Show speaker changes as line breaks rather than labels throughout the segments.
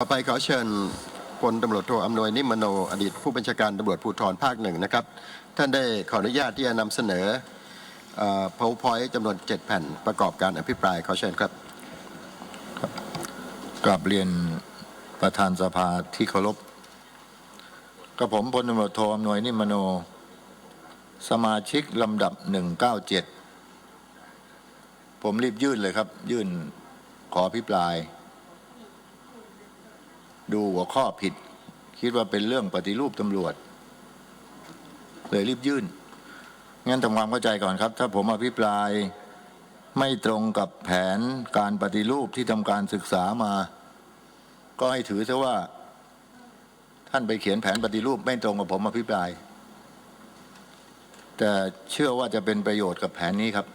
ต่อไปขอเชิญพลตำรวจโทอำนวยนิมมโนอดีตผู้บัญชาการตำรวจภูธรภาคหนึ่งนะครับ ท่านได้ขออนุญาตที่จะนำเสนอเอ่อ PowerPoint จำนวน 7 แผ่นประกอบการอภิปรายขอเชิญครับ
กราบเรียนประธานสภาที่เคารพกระผมพลตำรวจโทอำนวยนิมมโน สมาชิกลำดับ 197 ผมรีบยื่นเลยครับ ยื่นขอพิปราย ดูหัวข้อผิด คิดว่าเป็นเรื่องปฏิรูปตำรวจ เลยรีบยื่น งั้นทำความเข้าใจก่อนครับ ถ้าผมอภิปรายไม่ตรงกับแผนการปฏิรูปที่ทำการศึกษามา ก็ให้ถือซะว่า ท่านไปเขียนแผนปฏิรูปไม่ตรงกับผมอภิปราย แต่เชื่อว่าจะเป็นประโยชน์กับแผนนี้ครับ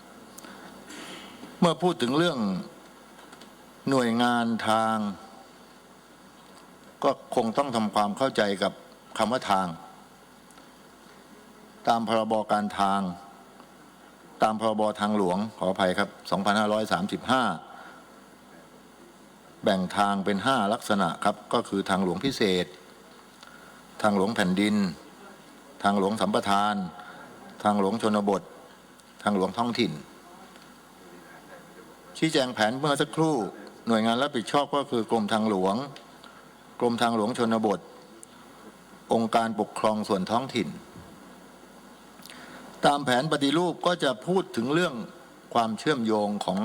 เมื่อพูดถึงเรื่องหน่วยงานทาง ก็คงต้องทำความเข้าใจกับคำว่าทาง ตามพรบการทาง ตามพรบทางหลวงขออภัยครับ 2535 แบ่งทางเป็น 5 ลักษณะครับ ก็คือทางหลวงพิเศษ ทางหลวงแผ่นดิน ทางหลวงสัมปทาน ทางหลวงชนบท ทางหลวงท้องถิ่น ชี้แจงแผนเมื่อสักครู่หน่วยงานรับผิดชอบก็คือกรมทางหลวง รมทางหลวงชนบท องค์การปกครองส่วนท้องถิ่น ตามแผนปฏิรูปก็จะพูดถึงเรื่องความเชื่อมโยงของ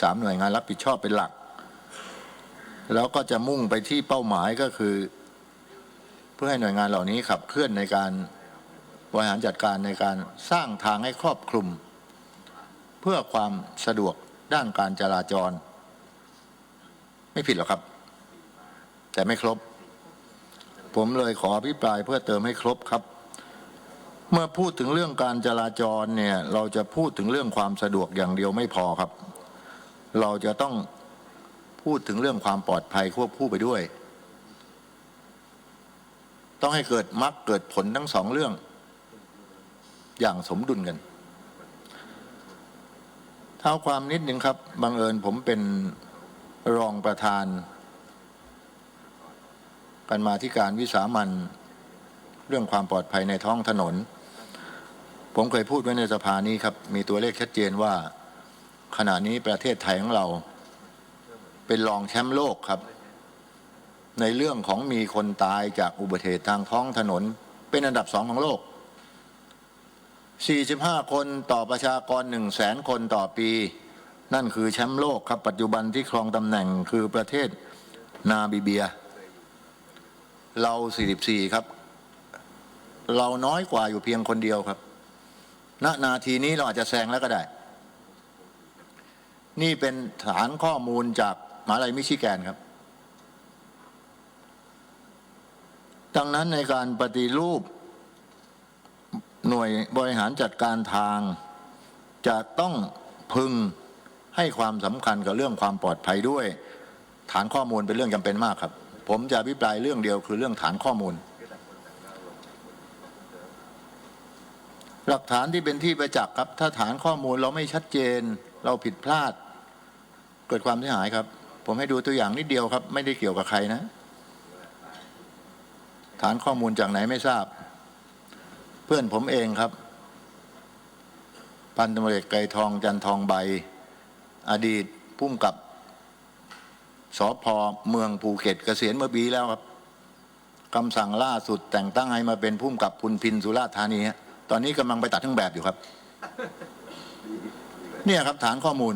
สามหน่วยงานรับผิดชอบเป็นหลัก แล้วก็จะมุ่งไปที่เป้าหมายก็คือ เพื่อให้หน่วยงานเหล่านี้ขับเคลื่อนในการบริหารจัดการในการสร้างทางให้ครอบคลุม เพื่อความสะดวกด้านการจราจร ไม่ผิดหรอกครับ แต่ไม่ครบ ผมเลยขออภิปรายเพื่อเติมให้ครบครับ เมื่อพูดถึงเรื่องการจราจรเนี่ยเราจะพูดถึงเรื่องความสะดวกอย่างเดียวไม่พอครับ เราจะต้องพูดถึงเรื่องความปลอดภัยควบคู่ไปด้วย ต้องให้เกิดมรรคเกิดผลทั้งสองเรื่อง อย่างสมดุลกันเท้าความนิดหนึ่งครับ บังเอิญผมเป็นรองประธาน กันมาที่การวิสามันเรื่องความปลอดภัยในท้องถนน ผมเคยพูดไว้ในสภานี้ครับ มีตัวเลขชัดเจนว่า ขณะนี้ประเทศไทยของเรา เป็นรองแชมป์โลกครับ ในเรื่องของมีคนตายจากอุบัติเหตุทางท้องถนน เป็นอันดับสองของโลก 45 คนต่อประชากร1แสนคนต่อปี นั่นคือแชมป์โลกครับ ปัจจุบันที่ครองตำแหน่งคือประเทศนาบิเบีย เรา 44 ครับ เราน้อยกว่าอยู่เพียงคนเดียวครับ ณ นาทีนี้เราอาจจะแซงแล้วก็ได้ นี่เป็นฐานข้อมูลจากมหาลัยมิชิแกนครับ ดังนั้นในการปฏิรูป หน่วยบริหารจัดการทาง จะต้องพึงให้ความสำคัญกับเรื่องความปลอดภัยด้วย ฐานข้อมูลเป็นเรื่องจำเป็นมากครับ ผมจะอภิปรายเรื่องเดียวคือเรื่องฐานข้อมูล หลักฐานที่เป็นที่ประจักษ์ครับ ถ้าฐานข้อมูลเราไม่ชัดเจน เราผิดพลาด เกิดความเสียหายครับ ผมให้ดูตัวอย่างนิดเดียวครับ ไม่ได้เกี่ยวกับใครนะ ฐานข้อมูลจากไหนไม่ทราบ เพื่อนผมเองครับ พันตำรวจเอไกรทองจันทองใบ อดีตผู้กำกับ สอพอเมืองภูเก็ตเกษียณเมื่อปีแล้วครับคำสั่งล่าสุดแต่งตั้งให้มาเป็นผู้กำกับพุนพินสุราษฎร์ธานีตอนนี้กำลังไปตัดเครื่องแบบอยู่ครับ เนี่ยครับฐานข้อมูล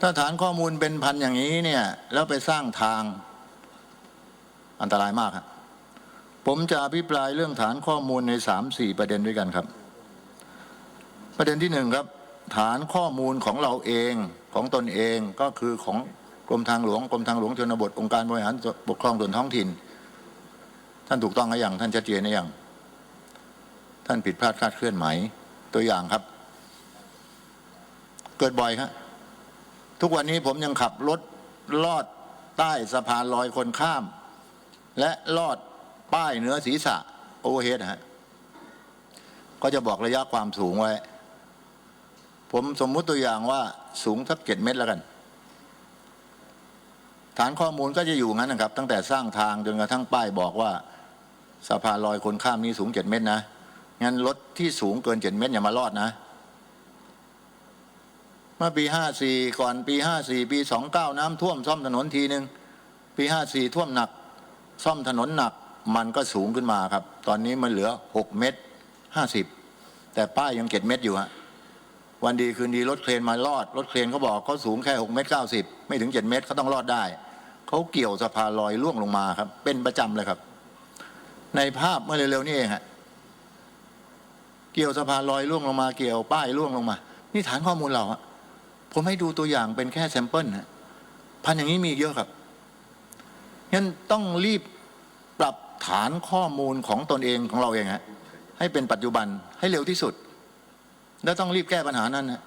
ถ้าฐานข้อมูลเป็นพันอย่างนี้เนี่ย แล้วไปสร้างทางอันตรายมากครับผมจะอภิปรายเรื่องฐานข้อมูลในสามสี่ประเด็นด้วยกันครับ ประเด็นที่หนึ่งครับ ฐานข้อมูลของเราเองของตนเองก็คือของกรมทางหลวงกรมทางหลวงชนบทองค์การบริหารปกครองส่วนท้องถิ่น ท่านถูกต้องหรือยังท่านชัดเจนหรือยังท่านผิดพลาดคลาดเคลื่อนไหมตัวอย่างครับ เกิดบ่อยครับทุกวันนี้ผมยังขับรถลอดใต้สะพานลอยคนข้าม และลอดป้ายเหนือศีรษะโอเวอร์เฮดฮะก็จะบอกระยะความสูงไว้ ผมสมมุติตัวอย่างว่าสูงสักเจ็ดเมตรแล้วกัน ฐานข้อมูลก็จะอยู่งั้นนะครับ ตั้งแต่สร้างทางจนกระทั่งป้ายบอกว่าสะพานลอยคนข้ามนี้สูงเจ็ดเมตรนะงั้นรถที่สูงเกินเจ็ดเมตรอย่ามารอดนะ เมื่อปีห้าสี่ก่อนปีห้าสี่ปีสองเก้าน้ำท่วมซ่อมถนนทีหนึ่งปีห้าสี่ท่วมหนัก ซ่อมถนนหนักมันก็สูงขึ้นมาครับ ตอนนี้มันเหลือหกเมตรห้าสิบแต่ป้ายยังเจ็ดเมตรอยู่ฮะ วันดีคืนดีรถเครนมารอดรถเครนเขาบอกเขาสูงแค่หกเมตรเก้าสิบไม่ถึงเจ็ดเมตรเขาต้องรอดได้เขาเกี่ยวสะพานลอยล่วงลงมาครับ เป็นประจำเลยครับ ในภาพเมื่อเร็วๆนี่เองฮะเกี่ยวสะพานลอยล่วงลงมา เกี่ยวป้ายล่วงลงมา นี่ฐานข้อมูลเราอะผมให้ดูตัวอย่างเป็นแค่แซมเปิลนะพันอย่างนี้มีเยอะครับงั้นต้องรีบปรับฐานข้อมูลของตนเองของเราเองฮะให้เป็นปัจจุบันให้เร็วที่สุด และต้องรีบแก้ปัญหานั้นนะ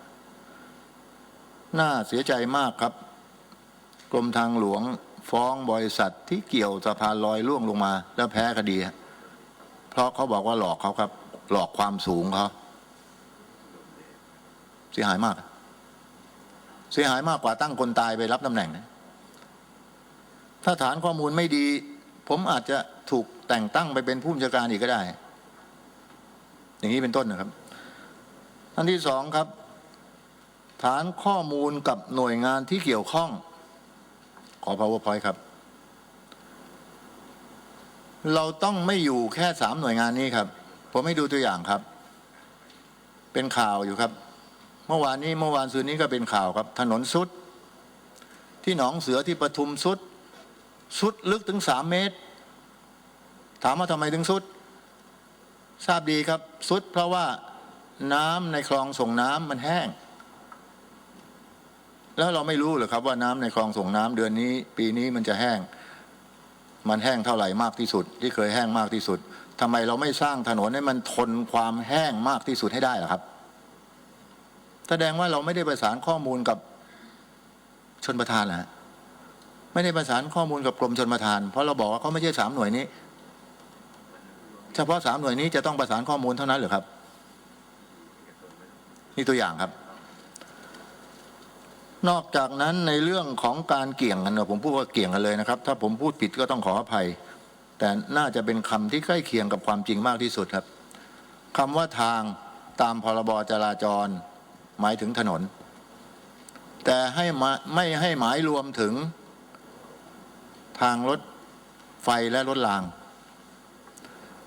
น่าเสียใจมากครับ กรมทางหลวงฟ้องบริษัทที่เกี่ยวสะพานลอยล่วงลงมา แล้วแพ้คดี เพราะเขาบอกว่าหลอกเขาครับ หลอกความสูงเขาเสียหายมาก เสียหายมากกว่าตั้งคนตายไปรับตำแหน่งนะถ้าฐานข้อมูลไม่ดี ผมอาจจะถูกแต่งตั้งไปเป็นผู้บัญชาการอีกก็ได้ อย่างนี้เป็นต้นนะครับ อันที่สองครับ ฐานข้อมูลกับหน่วยงานที่เกี่ยวข้อง ขอ powerpoint ครับ เราต้องไม่อยู่แค่สามหน่วยงานนี้ครับ ผมให้ดูตัวอย่างครับ เป็นข่าวอยู่ครับ เมื่อวานนี้เมื่อวานซืนนี้ก็เป็นข่าวครับ ถนนสุด ที่หนองเสือที่ปทุมสุด สุดลึกถึงสามเมตร ถามว่าทำไมถึงสุด ทราบดีครับ สุดเพราะว่า น้ำในคลองส่งน้ำมันแห้ง แล้วเราไม่รู้เหรอครับว่าน้ำในคลองส่งน้ำเดือนนี้ ปีนี้มันจะแห้ง มันแห้งเท่าไหร่มากที่สุด ที่เคยแห้งมากที่สุดทำไมเราไม่สร้างถนนให้มันทนความแห้งมากที่สุดให้ได้ล่ะครับ แสดงว่าเราไม่ได้ประสานข้อมูลกับชนประทานนะไม่ได้ประสานข้อมูลกับกรมชนประทาน เพราะเราบอกว่าเขาไม่ใช่สามหน่วยนี้ เฉพาะสามหน่วยนี้จะต้องประสานข้อมูลเท่านั้นหรือครับ นี่ตัวอย่างครับ นอกจากนั้นในเรื่องของการเกี่ยงกันเนอะผมพูดว่าเกี่ยงกันเลยนะครับ ถ้าผมพูดผิดก็ต้องขออภัย แต่น่าจะเป็นคำที่ใกล้เคียงกับความจริงมากที่สุดครับคำว่าทางตามพรบจราจร หมายถึงถนน แต่ให้ไม่ให้หมายรวมถึงทางรถไฟและรถราง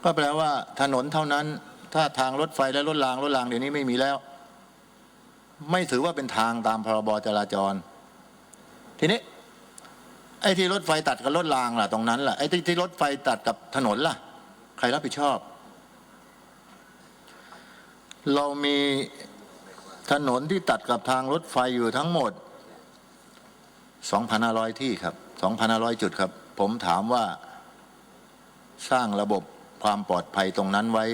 ก็แปลว่าถนนเท่านั้น ถ้าทางรถไฟและรถรางรถรางเดี๋ยวนี้ไม่มีแล้ว ไม่ถือว่าเป็นทางตามพรบจราจร ทีนี้ ไอ้ที่รถไฟตัดกับรถรางล่ะตรงนั้นล่ะไอ้ที่ที่รถไฟตัดกับถนนล่ะ ใครรับผิดชอบ เรามีถนนที่ตัดกับทางรถไฟอยู่ทั้งหมด 2,500 ที่ครับ 2,500 จุดครับ ผมถามว่าสร้างระบบความปลอดภัยตรงนั้นไว้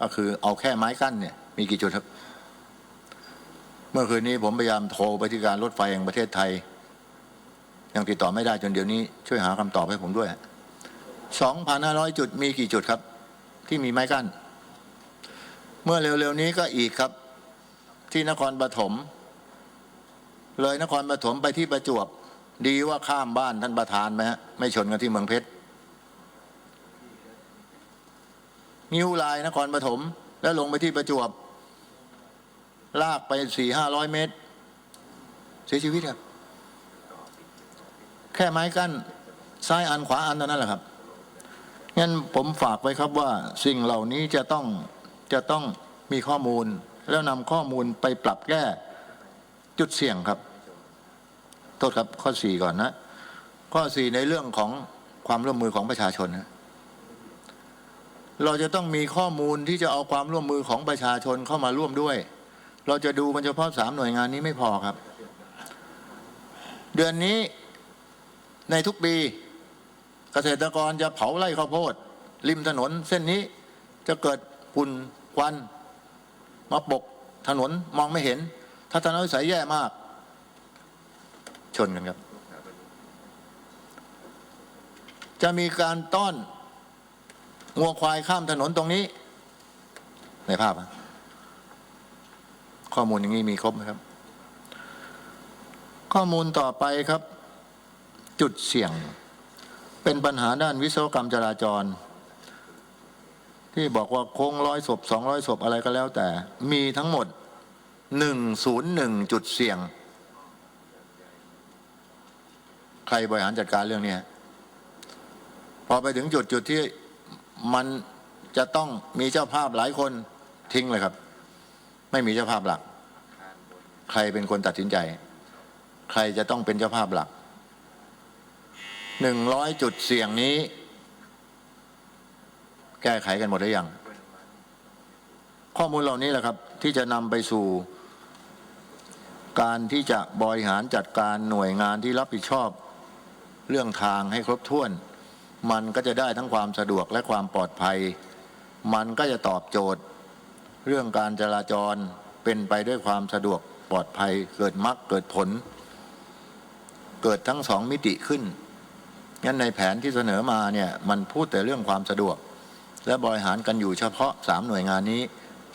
ก็คือเอาแค่ไม้กั้นเนี่ย มีกี่จุดครับ เมื่อคืนนี้ผมพยายามโทรไปที่การรถไฟแห่งประเทศไทย ยังติดต่อไม่ได้จนเดี๋ยวนี้ช่วยหาคำตอบให้ผมด้วย 2,500 จุดมีกี่จุดครับ ที่มีไม้กั้น เมื่อเร็วๆนี้ก็อีกครับ ที่นครปฐมเลยนครปฐมไปที่ประจวบ ดีว่าข้ามบ้านท่านประธานไหมฮะไม่ชนกันที่เมืองเพชรนิ้วลายนครปฐมแล้วลงไปที่ประจวบ ลากไปสี่ห้าร้อยเมตร เสียชีวิตครับ แค่ไม้กั้นซ้ายอันขวาอันเท่านั้นแหละครับงั้นผมฝากไว้ครับว่าสิ่งเหล่านี้จะต้องจะต้องมีข้อมูล แล้วนำข้อมูลไปปรับแก้จุดเสี่ยงครับ โทษครับข้อสี่ก่อนนะ ข้อสี่ในเรื่องของความร่วมมือของประชาชนนะเราจะต้องมีข้อมูลที่จะเอาความร่วมมือของประชาชนเข้ามาร่วมด้วย เราจะดูมันเฉพาะสามหน่วยงานนี้ไม่พอครับ เดือนนี้ในทุกปี เกษตรกรจะเผาไร่ข้าวโพด ริมถนนเส้นนี้จะเกิดฝุ่นควัน มาปกถนนมองไม่เห็นถ้าถนวิสัยแย่มาก ชนกันครับ จะมีการต้อนงัวควายข้ามถนนตรงนี้ ในภาพอะ ข้อมูลอย่างนี้มีครบไหมครับ ข้อมูลต่อไปครับ จุดเสี่ยง เป็นปัญหาด้านวิศวกรรมจราจร ที่บอกว่าโค้งร้อยศพสองร้อยศพอะไรก็แล้วแต่ มีทั้งหมดหนึ่งศูนย์หนึ่งจุดเสี่ยง ใครบริหารจัดการเรื่องนี้พอไปถึงจุดจุดที่มันจะต้องมีเจ้าภาพหลายคนทิ้งเลยครับ ไม่มีเจ้าภาพหลัก ใครเป็นคนตัดสินใจ ใครจะต้องเป็นเจ้าภาพหลักหนึ่งร้อยจุดเสี่ยงนี้ แก้ไขกันหมดหรือยัง ข้อมูลเหล่านี้แหละครับ ที่จะนำไปสู่ การที่จะบริหารจัดการหน่วยงานที่รับผิดชอบ เรื่องทางให้ครบถ้วน มันก็จะได้ทั้งความสะดวกและความปลอดภัย มันก็จะตอบโจทย์ เรื่องการจราจรเป็นไปด้วยความสะดวกปลอดภัย เกิดมรรคเกิดผล เกิดทั้งสองมิติขึ้นงั้นในแผนที่เสนอมาเนี่ยมันพูดแต่เรื่องความสะดวก และบริหารกันอยู่เฉพาะสามหน่วยงานนี้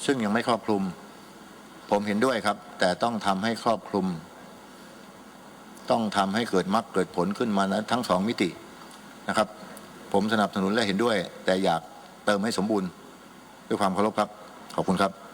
ซึ่งยังไม่ครอบคลุม ผมเห็นด้วยครับ แต่ต้องทำให้ครอบคลุม ต้องทำให้เกิดมรรคเกิดผลขึ้นมานะทั้งสองมิตินะครับ ผมสนับสนุนและเห็นด้วย แต่อยากเติมให้สมบูรณ์ ด้วยความเคารพครับ ขอบคุณครับ